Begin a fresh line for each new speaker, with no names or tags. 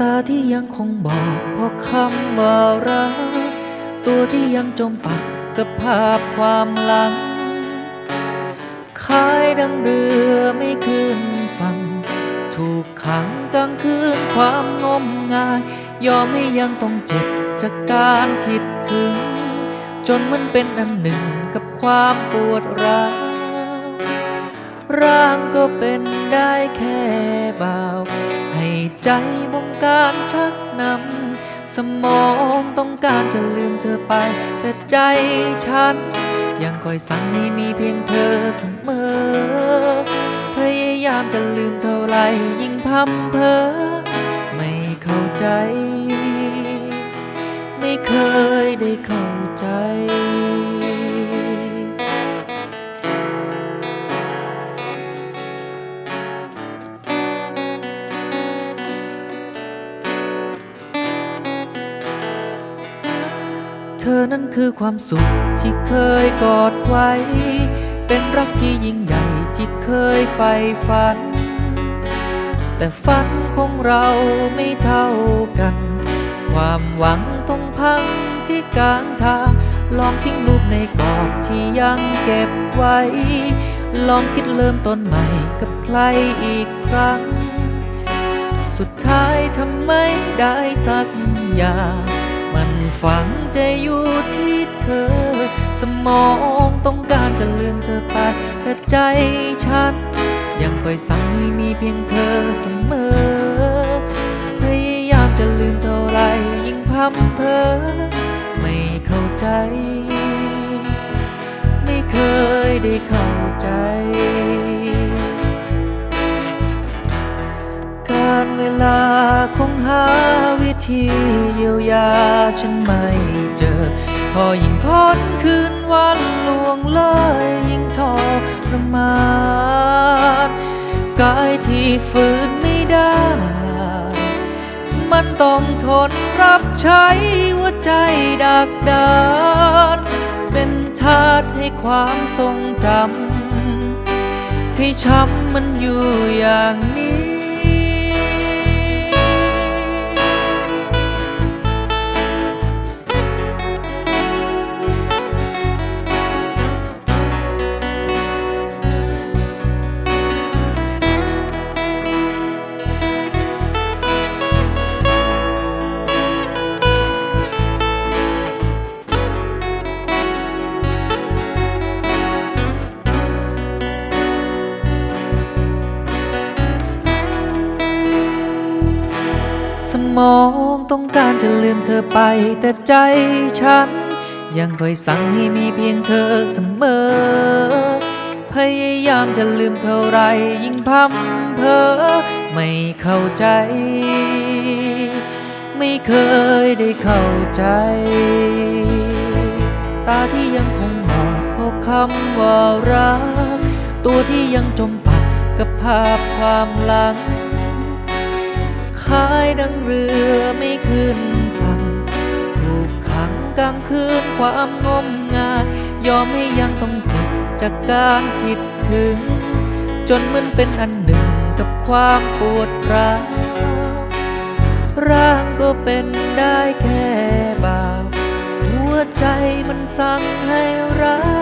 ตาที่ยังคงบอกเพราคำว่ารัก ตัวที่ยังจมปักกับภาพความหลังคายดังเรือไม่ขึ้นฝั่ง ถูกขังกลางคืนความงมงาย ยอมให้ยังต้องเจ็บจากการคิดถึง จนมันเป็นอันหนึ่งกับความปวดร้าวร่างก็เป็นได้แค่เบา ใจบงการชักนำสมองต้องการจะลืมเธอไป แต่ใจฉัน ยังคอยสั่งให้มีเพียงเธอเสมอ พยายามจะลืมเท่าไรยิ่งพำเพอไม่เข้าใจ ไม่เคยได้เข้าใจ เธอนั้นคือความสุขที่เคยกอดไว้ เป็นรักที่ยิ่งใหญ่ที่เคยใฝ่ฝัน แต่ฝันของเราไม่เท่ากัน ความหวังต้องพังที่กลางทางลองทิ้งรูปในกรอบที่ยังเก็บไว้ ลองคิดเริ่มต้นใหม่กับใครอีกครั้ง สุดท้ายทำไม่ได้สักอย่าง มันฝังใจอยู่ที่เธอ สมองต้องการจะลืมเธอไป แต่ใจฉัน ยังคอยสั่งให้มีเพียงเธอเสมอ พยายามจะลืมเท่าไรยิ่งพำเพอ ไม่เข้าใจ ไม่เคยได้เข้าใจการเวลาคงหา วิธีเยียวยาฉันไม่เจอ พอยิ่งพ้นคืนวันลวงเลยยิ่งทรมานกายที่ฝืนไม่ได้ มันต้องทนรับใช้หัวใจดักดาน เป็นทาสให้ความทรงจำให้ช้ำมันอยู่อย่างนี้ มองต้องการจะลืมเธอไป แต่ใจฉัน ยังคอยสั่งให้มีเพียงเธอเสมอ พยายามจะลืมเท่าไรยิ่งพำเพอไม่เข้าใจ ไม่เคยได้เข้าใจ ตาที่ยังคงบอดเพราะคำว่ารัก ตัวที่ยังจมปักกับภาพความหลัง ดังเรือไม่ขึ้นฝั่งถูกขังกลางคืนความงมงาย ยอมให้ยังต้องเจ็บจากการคิดถึง จนมันเป็นอันหนึ่งกับความปวดร้าวร่างก็เป็นได้แค่บ่าว หัวใจมันสั่งให้รัก